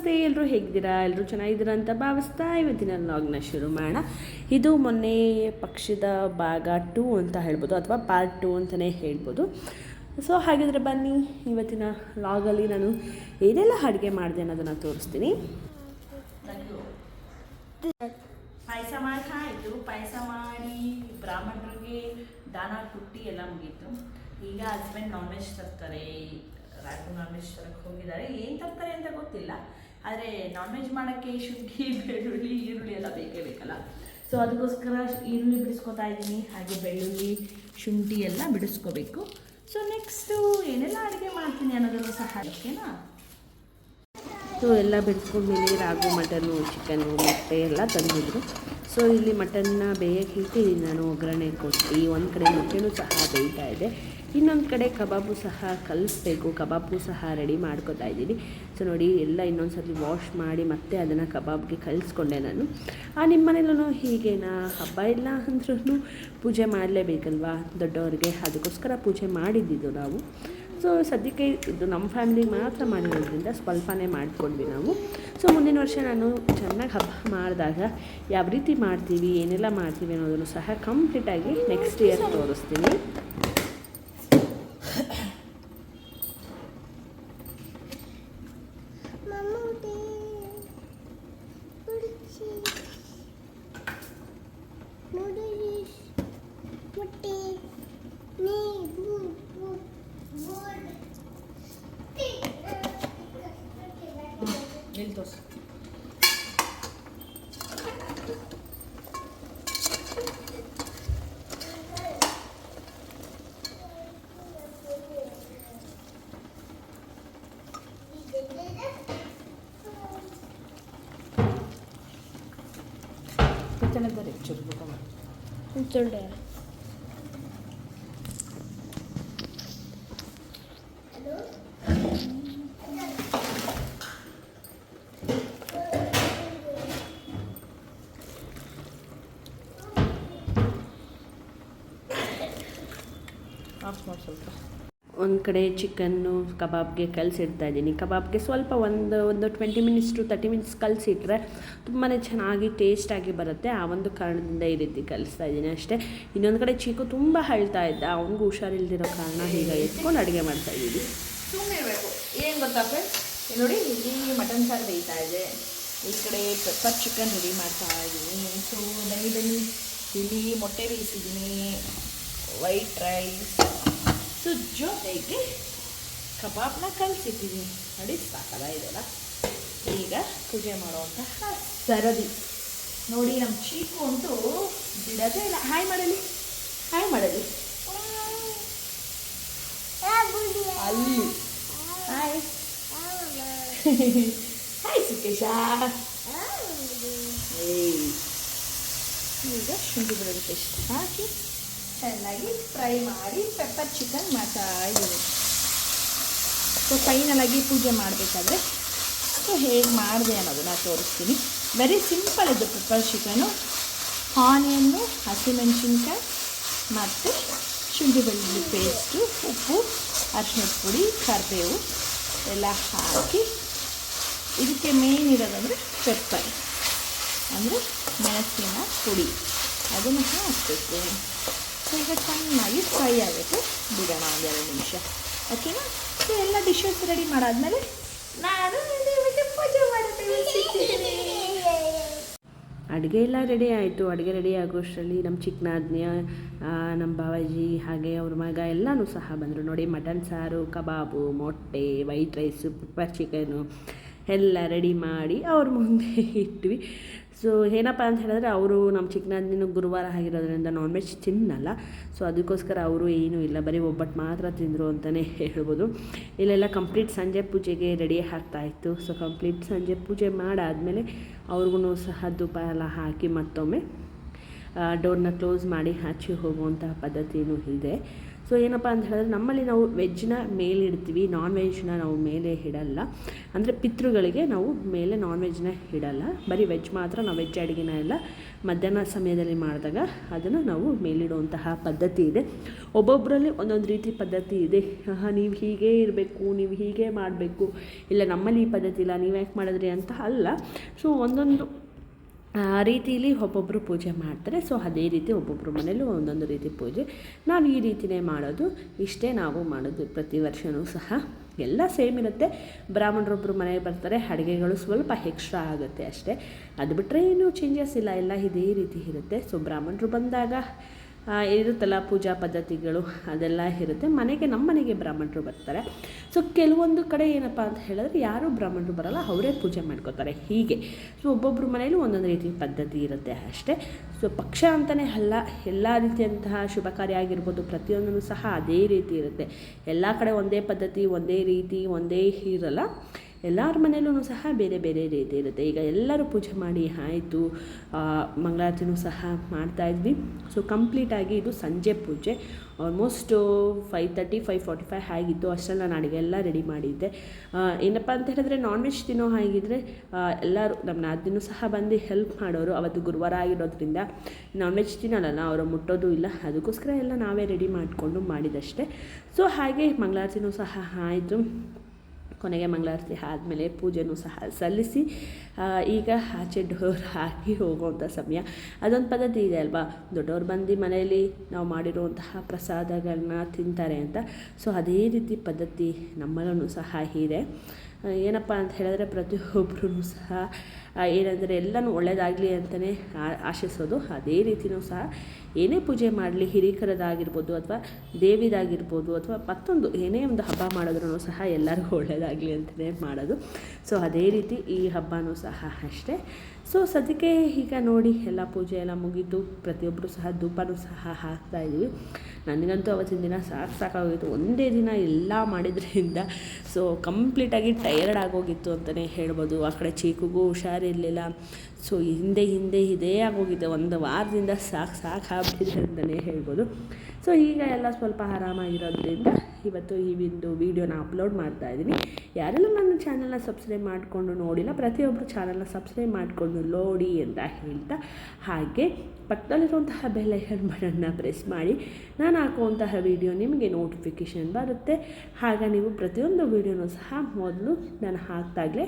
ನಮಸ್ತೆ ಎಲ್ಲರೂ ಹೇಗಿದ್ದೀರಾ? ಎಲ್ಲರೂ ಚೆನ್ನಾಗಿದ್ದೀರಾ ಅಂತ ಭಾವಿಸ್ತಾ ಇವತ್ತಿನ ಲಾಗ್ನ ಶುರು ಮಾಡೋಣ. ಇದು ಮೊನ್ನೆ ಪಕ್ಷದ ಭಾಗ ಟೂ ಅಂತ ಹೇಳ್ಬೋದು, ಅಥವಾ ಪಾರ್ಟ್ ಟು ಅಂತಲೇ ಹೇಳ್ಬೋದು. ಸೊ ಹಾಗಿದ್ರೆ ಬನ್ನಿ, ಇವತ್ತಿನ ಲಾಗಲ್ಲಿ ನಾನು ಏನೆಲ್ಲ ಅಡುಗೆ ಮಾಡಿದೆ ಅನ್ನೋದನ್ನು ತೋರಿಸ್ತೀನಿ. ಪಾಯಸ ಆಯಿತು. ಪಾಯಸ ಮಾಡಿ, ಬ್ರಾಹ್ಮಣರಿಗೆ ದಾನ ಕುಟ್ಟಿ ಎಲ್ಲ ಮುಗೀತು. ಈಗ ಹಸ್ಬೆಂಡ್ ನಾನ್ ವೆಜ್ ತರ್ತಾರೆ ವೆಜ್ ತರಕ್ಕೆ ಹೋಗಿದ್ದಾರೆ. ಏನು ತರ್ತಾರೆ ಅಂತ ಗೊತ್ತಿಲ್ಲ. ಆದರೆ ನಾನ್ ವೆಜ್ ಮಾಡೋಕ್ಕೆ ಶುಂಠಿ, ಬೆಳ್ಳುಳ್ಳಿ, ಈರುಳ್ಳಿ ಎಲ್ಲ ಬೇಕೇ ಬೇಕಲ್ಲ. ಸೊ ಅದಕ್ಕೋಸ್ಕರ ಈರುಳ್ಳಿ ಬಿಡಿಸ್ಕೊತಾ ಇದ್ದೀನಿ. ಹಾಗೆ ಬೆಳ್ಳುಳ್ಳಿ, ಶುಂಠಿ ಎಲ್ಲ ಬಿಡಿಸ್ಕೋಬೇಕು. ಸೊ ನೆಕ್ಸ್ಟು ಏನೆಲ್ಲ ಅಡುಗೆ ಮಾಡ್ತೀನಿ ಅನ್ನೋದನ್ನು ಸಹ ಓಕೆನಾ? ಸೊ ಎಲ್ಲ ಬಿಡಿಸ್ಕೊಂಡ್ಮೇಲೆ ರಾಗು, ಮಟನು ಚಿಕನ್ನು ಮೊಟ್ಟೆ ಎಲ್ಲ ತಂದಿದ್ರು. ಸೊ ಇಲ್ಲಿ ಮಟನ್ನ ಬೇಯಕ್ಕೆ ಇಟ್ಟಿದ್ದೀನಿ ನಾನು. ಒಗ್ಗರಣೆ ಕೊಟ್ಟು ಒಂದು ಕಡೆ ಮೊಟ್ಟೆನೂ ಸಹ ಬೇಯ್ತಾ ಇದೆ. ಇನ್ನೊಂದು ಕಡೆ ಕಬಾಬು ಸಹ ಕಲಿಸ್ಬೇಕು. ಕಬಾಬು ಸಹ ರೆಡಿ ಮಾಡ್ಕೊತಾ ಇದ್ದೀನಿ. ಸೊ ನೋಡಿ, ಎಲ್ಲ ಇನ್ನೊಂದು ಸರ್ತಿ ವಾಶ್ ಮಾಡಿ ಮತ್ತೆ ಅದನ್ನು ಕಬಾಬ್ಗೆ ಕಲಿಸ್ಕೊಂಡೆ ನಾನು. ಆ ನಿಮ್ಮ ಮನೇಲೂ ಹೀಗೇನಾ? ಹಬ್ಬ ಇಲ್ಲ ಅಂದ್ರೂ ಪೂಜೆ ಮಾಡಲೇಬೇಕಲ್ವಾ? ದೊಡ್ಡವ್ರಿಗೆ ಅದಕ್ಕೋಸ್ಕರ ಪೂಜೆ ಮಾಡಿದ್ದಿದ್ದು ನಾವು. ಸೊ ಸದ್ಯಕ್ಕೆ ಇದು ನಮ್ಮ ಫ್ಯಾಮಿಲಿಗೆ ಮಾತ್ರ ಮಾಡಿರೋದ್ರಿಂದ ಸ್ವಲ್ಪನೇ ಮಾಡಿಕೊಂಡ್ವಿ ನಾವು. ಸೊ ಮುಂದಿನ ವರ್ಷ ನಾನು ಚೆನ್ನಾಗಿ ಹಬ್ಬ ಮಾಡಿದಾಗ ಯಾವ ರೀತಿ ಮಾಡ್ತೀವಿ, ಏನೆಲ್ಲ ಮಾಡ್ತೀವಿ ಅನ್ನೋದನ್ನು ಸಹ ಕಂಪ್ಲೀಟಾಗಿ ನೆಕ್ಸ್ಟ್ ಇಯರ್ ತೋರಿಸ್ತೀನಿ. 예를 들어서 그때는 다 랩처를 보고 말이야. 진짜래. ಆಫ್ ಮಾಡಿ ಸ್ವಲ್ಪ ಒಂದು ಕಡೆ ಚಿಕನ್ನು ಕಬಾಬ್ಗೆ ಕಲಸಿಡ್ತಾ ಇದ್ದೀನಿ. ಕಬಾಬ್ಗೆ ಸ್ವಲ್ಪ ಒಂದು ಒಂದು twenty minutes to thirty minutes ಕಲಸಿಟ್ರೆ ತುಂಬಾ ಚೆನ್ನಾಗಿ ಟೇಸ್ಟಾಗಿ ಬರುತ್ತೆ. ಆ ಒಂದು ಕಾರಣದಿಂದ ಈ ರೀತಿ ಕಲಿಸ್ತಾ ಇದ್ದೀನಿ ಅಷ್ಟೇ. ಇನ್ನೊಂದು ಕಡೆ ಚೀಕು ತುಂಬ ಅಳ್ತಾ ಇದ್ದ ಅವನಿಗೂ ಹುಷಾರಿಲ್ದಿರೋ ಕಾರಣ ಈಗ ಎತ್ಕೊಂಡು ಅಡುಗೆ ಮಾಡ್ತಾ ಇದ್ದೀನಿ. ಸುಮ್ಮನೆ ಇರಬೇಕು. ಏನು ಗೊತ್ತಾ ಫ್ರೆಂಡ್ಸ್ ನೋಡಿ ಇಲ್ಲಿ ಮಟನ್ ಸಾರು ಬೇಯ್ತಾ ಇದೆ. ಈ ಕಡೆ ಪೆಪ್ಪರ್ ಚಿಕನ್ ರೆಡಿ ಮಾಡ್ತಾ ಇದ್ದೀನಿ. ಸೊ ಬನ್ನಿ ಬನ್ನಿ ಇಲ್ಲಿ ಮೊಟ್ಟೆ ಬೇಯಿಸಿದ್ದೀನಿ. ವೈಟ್ ರೈಸ್ ಸೊ ಜೊತೆಗೆ ಕಬಾಬ್ನ ಕಲಸಿಟ್ಟಿದ್ದೀನಿ ನೋಡಿ ಸಾಕಲ್ಲ ಇದೆಲ್ಲ. ಈಗ ಪೂಜೆ ಮಾಡುವಂತಹ ಸರದಿ. ನೋಡಿ ನಮ್ಮ ಚೀಕು ಅಂತೂ ಬಿಡೋದೇ ಇಲ್ಲ. ಹಾಯ್ ಮಾಡಲಿ ಹಾಯ್ ಮಾಡಲಿ ಅಲ್ಲಿ. ಹಾಯ್ ಹಾಯ್ ಸುಕೇಶ ಏ ಈಗ ಶುಂಠಿ ಬೆಳ್ಳುಳ್ಳಿ ಪೇಸ್ಟ್ ಹಾಕಿ? ಚೆನ್ನಾಗಿ ಫ್ರೈ ಮಾಡಿ ಪೆಪ್ಪರ್ ಚಿಕನ್ ಮಾಡ್ತಾ ಇದ್ದೀವಿ ಸೊ ಫೈನಲಾಗಿ ಪೂಜೆ ಮಾಡಬೇಕಾದ್ರೆ ಸೊ, ಹೇಗೆ ಮಾಡಿದೆ ನಾನು ತೋರಿಸ್ತೀನಿ. ವೆರಿ ಸಿಂಪಲ್ ಇದು ಪೆಪ್ಪರ್ ಚಿಕನು ಆನಿಯನ್ನು, ಹಸಿಮೆಣಸಿನ್ಕಾಯಿ ಮತ್ತು ಶುಂಠಿ ಬೆಳ್ಳುಳ್ಳಿ ಪೇಸ್ಟು ಉಪ್ಪು, ಅರಿಶಿಣದ ಪುಡಿ, ಕರಿಬೇವು ಎಲ್ಲ ಹಾಕಿ ಇದಕ್ಕೆ ಮೇನ್ ಇರೋದಂದರೆ ಪೆಪ್ಪರ್ ಅಂದರೆ ಮೆಣಸಿನ ಪುಡಿ. ಅದನ್ನು ಹಾಕಬೇಕು. ಸೊ ಈಗ ಚೆನ್ನಾಗಿ ಫ್ರೈ ಆಗಬೇಕು. ಬಿಡೋಣ ಎರಡು ನಿಮಿಷ. ಓಕೆನಾ ಸೊ ಎಲ್ಲ ಡಿಶಸ್ ರೆಡಿ ಮಾಡಾದ್ಮೇಲೆ ನಾನು ಪೂಜೆ ಮಾಡ್ತೀನಿ ಅಡುಗೆ ಎಲ್ಲ ರೆಡಿ ಆಯಿತು. ಅಡುಗೆ ರೆಡಿ ಆಗೋಷ್ಟರಲ್ಲಿ ನಮ್ಮ ಚಿಕ್ಕನಾದ್ನಿಯ ನಮ್ಮ ಬಾವಾಜಿ ಹಾಗೆ ಅವ್ರ ಮಗ ಎಲ್ಲನೂ ಸಹ ಬಂದರು. ನೋಡಿ, ಮಟನ್ ಸಾರು, ಕಬಾಬು, ಮೊಟ್ಟೆ ವೈಟ್ ರೈಸು ಪೆಪ್ಪರ್ ಚಿಕನು ಎಲ್ಲ ರೆಡಿ ಮಾಡಿ ಅವ್ರ ಮುಂದೆ ಇಟ್ವಿ. ಸೊ ಏನಪ್ಪ ಅಂತ ಹೇಳಿದ್ರೆ ಅವರು ನಮ್ಮ ಚಿಕ್ಕನಾದಿನ ಗುರುವಾರ ಆಗಿರೋದ್ರಿಂದ ನಾನ್ ವೆಜ್ ತಿನ್ನಲ್ಲ. ಸೊ ಅದಕ್ಕೋಸ್ಕರ ಅವರು ಏನೂ ಇಲ್ಲ. ಬರೀ ಒಬ್ಬಟ್ಟು ಮಾತ್ರ ತಿಂದರು ಅಂತಲೇ ಹೇಳ್ಬೋದು. ಇಲ್ಲೆಲ್ಲ ಕಂಪ್ಲೀಟ್ ಸಂಜೆ ಪೂಜೆಗೆ ರೆಡಿ ಆಗ್ತಾ ಇತ್ತು. ಸೊ ಕಂಪ್ಲೀಟ್ ಸಂಜೆ ಪೂಜೆ ಮಾಡಾದಮೇಲೆ ಅವ್ರಿಗೂ ಸಹ ಧೂಪ ಎಲ್ಲ ಹಾಕಿ ಮತ್ತೊಮ್ಮೆ ಡೋರ್ನ ಕ್ಲೋಸ್ ಮಾಡಿ ಹಚ್ಚಿ ಹೋಗುವಂತಹ ಪದ್ಧತಿಯೂ ಇದೆ. ಸೊ ಏನಪ್ಪ ಅಂತ ಹೇಳಿದ್ರೆ, ನಮ್ಮಲ್ಲಿ ನಾವು ವೆಜ್ನ ಮೇಲೆ ಇಡ್ತೀವಿ ನಾನ್ ವೆಜ್ನ ನಾವು ಮೇಲೆ ಇಡಲ್ಲ. ಅಂದರೆ ಪಿತೃಗಳಿಗೆ ನಾವು ಮೇಲೆ ನಾನ್ ವೆಜ್ನ ಇಡಲ್ಲ. ಬರೀ ವೆಜ್ ಮಾತ್ರ, ನಾವು ವೆಜ್ ಅಡುಗೆನ ಎಲ್ಲ ಮಧ್ಯಾಹ್ನ ಸಮಯದಲ್ಲಿ ಮಾಡಿದಾಗ ಅದನ್ನು ನಾವು ಮೇಲಿಡುವಂತಹ ಪದ್ಧತಿ ಇದೆ. ಒಬ್ಬೊಬ್ಬರಲ್ಲಿ ಒಂದೊಂದು ರೀತಿ ಪದ್ಧತಿ ಇದೆ. ನೀವು ಹೀಗೆ ಇರಬೇಕು, ನೀವು ಹೀಗೆ ಮಾಡಬೇಕು. ಇಲ್ಲ, ನಮ್ಮಲ್ಲಿ ಈ ಪದ್ಧತಿ ಇಲ್ಲ, ನೀವು ಯಾಕೆ ಮಾಡಿದ್ರಿ ಅಂತ ಅಲ್ಲ. ಸೊ ಒಂದೊಂದು ಆ ರೀತಿಯಲ್ಲಿ ಒಬ್ಬೊಬ್ಬರು ಪೂಜೆ ಮಾಡ್ತಾರೆ. ಸೊ ಅದೇ ರೀತಿ ಒಬ್ಬೊಬ್ಬರು ಮನೇಲೂ ಒಂದೊಂದು ರೀತಿ ಪೂಜೆ. ನಾವು ಈ ರೀತಿಯೇ ಮಾಡೋದು. ಇಷ್ಟೇ ನಾವು ಮಾಡೋದು ಪ್ರತಿ ವರ್ಷವೂ ಸಹ. ಎಲ್ಲ ಸೇಮ್ ಇರುತ್ತೆ. ಬ್ರಾಹ್ಮಣರೊಬ್ಬರು ಮನೆಗೆ ಬರ್ತಾರೆ. ಅಡುಗೆಗಳು ಸ್ವಲ್ಪ ಎಕ್ಸ್ಟ್ರಾ ಆಗುತ್ತೆ ಅಷ್ಟೇ. ಅದು ಬಿಟ್ಟರೆ ಏನೂ ಚೇಂಜಸ್ ಇಲ್ಲ. ಎಲ್ಲ ಇದೇ ರೀತಿ ಇರುತ್ತೆ. ಸೊ ಬ್ರಾಹ್ಮಣರು ಬಂದಾಗ ಇರುತ್ತಲ್ಲ ಪೂಜಾ ಪದ್ಧತಿಗಳು, ಅದೆಲ್ಲ ಇರುತ್ತೆ. ಮನೆಗೆ ನಮ್ಮ ಮನೆಗೆ ಬ್ರಾಹ್ಮಣರು ಬರ್ತಾರೆ. ಸೊ ಕೆಲವೊಂದು ಕಡೆ ಏನಪ್ಪ ಅಂತ ಹೇಳಿದ್ರೆ, ಯಾರು ಬ್ರಾಹ್ಮಣರು ಬರಲ್ಲ, ಅವರೇ ಪೂಜೆ ಮಾಡ್ಕೋತಾರೆ. ಹೀಗೆ. ಸೊ ಒಬ್ಬೊಬ್ಬರು ಮನೇಲೂ ಒಂದೊಂದು ರೀತಿ ಪದ್ಧತಿ ಇರುತ್ತೆ ಅಷ್ಟೇ. ಸೊ ಪಕ್ಷ ಅಂತಲೇ ಅಲ್ಲ, ಎಲ್ಲ ರೀತಿಯಂತಹ ಶುಭ ಕಾರ್ಯ ಆಗಿರ್ಬೋದು, ಪ್ರತಿಯೊಂದನ್ನು ಸಹ ಅದೇ ರೀತಿ ಇರುತ್ತೆ. ಎಲ್ಲ ಕಡೆ ಒಂದೇ ಪದ್ಧತಿ, ಒಂದೇ ರೀತಿ, ಒಂದೇ ಇರಲ್ಲ. ಎಲ್ಲರ ಮನೆಯಲ್ಲೂ ಸಹ ಬೇರೆ ಬೇರೆ ರೀತಿ ಇರುತ್ತೆ. ಈಗ ಎಲ್ಲರೂ ಪೂಜೆ ಮಾಡಿ ಆಯಿತು ಮಂಗಳಾರತಿನೂ ಸಹ ಮಾಡ್ತಾಯಿದ್ವಿ ಸೊ ಕಂಪ್ಲೀಟಾಗಿ ಇದು ಸಂಜೆ ಪೂಜೆ. Almost five thirty five forty five ಆಗಿತ್ತು. ಅಷ್ಟರಲ್ಲಿ ನಾನು ಅಡುಗೆ ಎಲ್ಲ ರೆಡಿ ಮಾಡಿದ್ದೆ. ಏನಪ್ಪ ಅಂತ ಹೇಳಿದ್ರೆ ನಾನ್ ವೆಜ್ ತಿನ್ನೋ ಹಾಗಿದ್ರೆ ಎಲ್ಲರೂ ನಮ್ಮ ನಾದಿನೂ ಸಹ ಬಂದು ಹೆಲ್ಪ್ ಮಾಡೋರು ಅವತ್ತು ಗುರುವಾರ ಆಗಿರೋದ್ರಿಂದ ನಾನ್ ವೆಜ್ ತಿನ್ನೋಲ್ಲ ಅವರು ಮುಟ್ಟೋದು ಇಲ್ಲ. ಅದಕ್ಕೋಸ್ಕರ ಎಲ್ಲ ನಾವೇ ರೆಡಿ ಮಾಡಿಕೊಂಡು ಮಾಡಿದಷ್ಟೇ. ಸೊ ಹಾಗೆ ಮಂಗಳಾರತಿನೂ ಸಹ ಆಯಿತು. ಕೊನೆಗೆ ಮಂಗಳಾರತಿ ಆದಮೇಲೆ ಪೂಜೆನೂ ಸಹ ಸಲ್ಲಿಸಿ ಈಗ ಆಚೆ ಡೋರ್ ಹಾಕಿ ಹೋಗುವಂಥ ಸಮಯ. ಅದೊಂದು ಪದ್ಧತಿ ಇದೆ ಅಲ್ವಾ? ದೊಡ್ಡವ್ರು ಬಂದು ಮನೆಯಲ್ಲಿ ನಾವು ಮಾಡಿರುವಂತಹ ಪ್ರಸಾದಗಳನ್ನ ತಿಂತಾರೆ ಅಂತ. ಸೊ ಅದೇ ರೀತಿ ಪದ್ಧತಿ ನಮ್ಮಲ್ಲೂ ಸಹ ಇದೆ. ಏನಪ್ಪ ಅಂತ ಹೇಳಿದ್ರೆ ಪ್ರತಿಯೊಬ್ಬರೂ ಸಹ ಏನಂದರೆ ಎಲ್ಲನೂ ಒಳ್ಳೆಯದಾಗಲಿ ಅಂತಲೇ ಆಶಿಸೋದು. ಅದೇ ರೀತಿಯೂ ಸಹ ಏನೇ ಪೂಜೆ ಮಾಡಲಿ, ಹಿರೀಕರದಾಗಿರ್ಬೋದು ಅಥವಾ ದೇವಿದಾಗಿರ್ಬೋದು ಅಥವಾ ಮತ್ತೊಂದು ಏನೇ ಒಂದು ಹಬ್ಬ ಮಾಡಿದ್ರೂ ಸಹ ಎಲ್ಲರಿಗೂ ಒಳ್ಳೆಯದಾಗಲಿ ಅಂತಲೇ ಮಾಡೋದು. ಸೊ ಅದೇ ರೀತಿ ಈ ಹಬ್ಬನೂ ಸಹ ಅಷ್ಟೇ. ಸೊ ಸದ್ಯಕ್ಕೆ ಈಗ ನೋಡಿ ಎಲ್ಲ ಪೂಜೆ ಎಲ್ಲ ಮುಗೀತು. ಪ್ರತಿಯೊಬ್ಬರು ಸಹ ಧೂಪನೂ ಸಹ ಹಾಕ್ತಾ ಇದ್ದೀವಿ. ನನಗಂತೂ ಅವತ್ತಿನ ದಿನ ಸಾಕು ಸಾಕಾಗೋಯಿತು ಒಂದೇ ದಿನ ಎಲ್ಲ ಮಾಡಿದ್ರಿಂದ ಸೊ ಕಂಪ್ಲೀಟಾಗಿ ಟಯರ್ಡ್ ಆಗೋಗಿತ್ತು ಅಂತಲೇ ಹೇಳ್ಬೋದು. ಆ ಕಡೆ ಚೀಕುಗೂ ಹುಷಾರಿರಲಿಲ್ಲ. ಸೊ ಹಿಂದೆ ಹಿಂದೆ ಇದೇ ಆಗೋಗಿದೆ. ಒಂದು ವಾರದಿಂದ ಸಾಕು ಸಾಕು ಆಗ್ಬಿಟ್ಟಿದೆ ಅಂತಲೇ ಹೇಳ್ಬೋದು. ಸೊ ಈಗ ಎಲ್ಲ ಸ್ವಲ್ಪ ಆರಾಮಾಗಿರೋದ್ರಿಂದ ಇವತ್ತು ಈ ಒಂದು ವೀಡಿಯೋನ ಅಪ್ಲೋಡ್ ಮಾಡ್ತಾ ಇದ್ದೀನಿ. ಯಾರೆಲ್ಲ ನನ್ನ ಚಾನಲ್ನ ಸಬ್ಸ್ಕ್ರೈಬ್ ಮಾಡಿಕೊಂಡು ನೋಡಿಲ್ಲ ಪ್ರತಿಯೊಬ್ಬರು ಚಾನಲ್ನ ಸಬ್ಸ್ಕ್ರೈಬ್ ಮಾಡಿಕೊಂಡು ನೋಡಿ ಅಂತ ಹೇಳ್ತಾ ಹಾಗೆ ಪಕ್ಕದಲ್ಲಿರುವಂತಹ ಬೆಲ್ ಐಕನ್ ಬಟನ್ನ ಪ್ರೆಸ್ ಮಾಡಿ. ನಾನು ಹಾಕುವಂತಹ ವಿಡಿಯೋ ನಿಮಗೆ ನೋಟಿಫಿಕೇಷನ್ ಬರುತ್ತೆ. ಆಗ ನೀವು ಪ್ರತಿಯೊಂದು ವೀಡಿಯೋನೂ ಸಹ ಮೊದಲು ನಾನು ಹಾಕ್ತಾಗಲೇ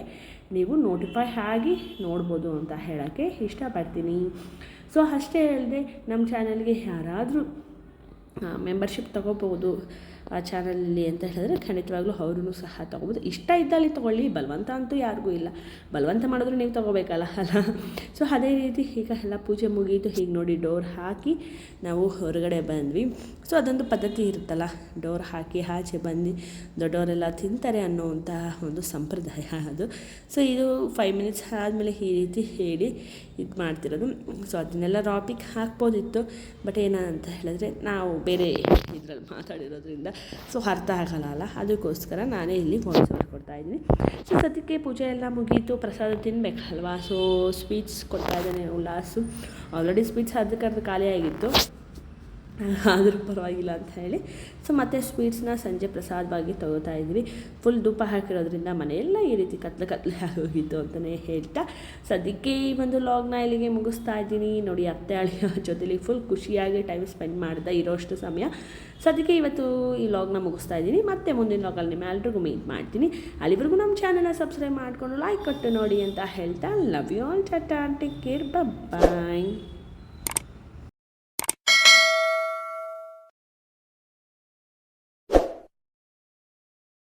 ನೀವು ನೋಟಿಫೈ ಆಗಿ ನೋಡ್ಬೋದು ಅಂತ ಹೇಳೋಕ್ಕೆ ಇಷ್ಟಪಡ್ತೀನಿ. ಸೊ ಅಷ್ಟೇ ಅಲ್ಲದೆ ನಮ್ಮ ಚಾನಲ್ಗೆ ಯಾರಾದರೂ ಮೆಂಬರ್ಶಿಪ್ ತೊಗೋಬೋದು. ಆ ಚಾನಲಲ್ಲಿ ಅಂತ ಹೇಳಿದ್ರೆ ಖಂಡಿತವಾಗ್ಲೂ ಅವ್ರೂ ಸಹ ತೊಗೊಬೋದು. ಇಷ್ಟ ಇದ್ದಲ್ಲಿ ತೊಗೊಳ್ಳಿ, ಬಲವಂತ ಅಂತೂ ಯಾರಿಗೂ ಇಲ್ಲ. ಬಲವಂತ ಮಾಡಿದ್ರು ನೀವು ತೊಗೋಬೇಕಲ್ಲ, ಅಲ್ಲ? ಸೊ ಅದೇ ರೀತಿ ಈಗ ಎಲ್ಲ ಪೂಜೆ ಮುಗೀತು ಹೀಗೆ ನೋಡಿ ಡೋರ್ ಹಾಕಿ ನಾವು ಹೊರಗಡೆ ಬಂದ್ವಿ. ಸೊ ಅದೊಂದು ಪದ್ಧತಿ ಇರುತ್ತಲ್ಲ, ಡೋರ್ ಹಾಕಿ ಆಚೆ ಬಂದು ದೊಡ್ಡವರೆಲ್ಲ ತಿಂತಾರೆ ಅನ್ನೋವಂತಹ ಒಂದು ಸಂಪ್ರದಾಯ ಅದು. ಸೊ ಇದು ಫೈವ್ ಮಿನಿಟ್ಸ್ ಆದಮೇಲೆ ಈ ರೀತಿ ಹೇಳಿ ಇದು ಮಾಡ್ತಿರೋದು. ಸೊ ಅದನ್ನೆಲ್ಲ ರಾಪಿಕ್ ಹಾಕ್ಬೋದಿತ್ತು ಬಟ್ ಏನಂತ ಹೇಳಿದ್ರೆ ನಾವು ಬೇರೆ ಇದರಲ್ಲಿ ಮಾತಾಡಿರೋದ್ರಿಂದ ಸೊ ಅರ್ಥ ಆಗಲ್ಲ ಅದಕ್ಕೋಸ್ಕರ ನಾನೇ ಇಲ್ಲಿ ವಾಯ್ಸ್ ಓವರ್ ಕೊಡ್ತಾ ಇದ್ದೀನಿ. ಸೊ ಸದ್ಯಕ್ಕೆ ಪೂಜೆ ಎಲ್ಲ ಮುಗೀತು, ಪ್ರಸಾದ ತಿನ್ನಬೇಕಲ್ವಾ ಸೊ ಸ್ವೀಟ್ಸ್ ಕೊಡ್ತಾ ಇದ್ದಾನೆ ಉಲ್ಲಾಸು. ಆಲ್ರೆಡಿ ಸ್ವೀಟ್ಸ್ ಅರ್ಧಕ್ಕರ್ಧ ಖಾಲಿ ಆಗಿತ್ತು ಆದರೂ ಪರವಾಗಿಲ್ಲ ಅಂತ ಹೇಳಿ. ಸೊ ಮತ್ತೆ ಸ್ವೀಟ್ಸ್ನ ಸಂಜೆ ಪ್ರಸಾದವಾಗಿ ತಗೋತಾ ಇದ್ವಿ. ಫುಲ್ ಧೂಪ ಹಾಕಿರೋದ್ರಿಂದ ಮನೆಯೆಲ್ಲ ಈ ರೀತಿ ಕತ್ಲೆ ಕತ್ಲೆ ಆಗೋಗಿತ್ತು ಅಂತಲೇ ಹೇಳ್ತಾ. ಸದ್ಯಕ್ಕೆ ಈ ಒಂದು ಲಾಗ್ನ ಇಲ್ಲಿಗೆ ಮುಗಿಸ್ತಾ ಇದ್ದೀನಿ. ನೋಡಿ, ಅತ್ತೆ ಅಳಿಯ ಜೊತೆಲಿ ಫುಲ್ ಖುಷಿಯಾಗಿ ಟೈಮ್ ಸ್ಪೆಂಡ್ ಮಾಡ್ದೆ ಇರೋಷ್ಟು ಸಮಯ. ಸದ್ಯಕ್ಕೆ ಇವತ್ತು ಈ ಲಾಗ್ನ ಮುಗಿಸ್ತಾ ಇದ್ದೀನಿ. ಮತ್ತೆ ಮುಂದಿನ ಲಾಗಲ್ಲಿ ನಿಮ್ಮ ಎಲ್ರಿಗೂ ಮೀಟ್ ಮಾಡ್ತೀನಿ. ಅಲ್ಲಿವರೆಗೂ ನಮ್ಮ ಚಾನಲ್ನ ಸಬ್ಸ್ಕ್ರೈಬ್ ಮಾಡಿಕೊಂಡು ಲೈಕ್ ಕೊಟ್ಟು ನೋಡಿ ಅಂತ ಹೇಳ್ತಾ. Love you all tata take care bye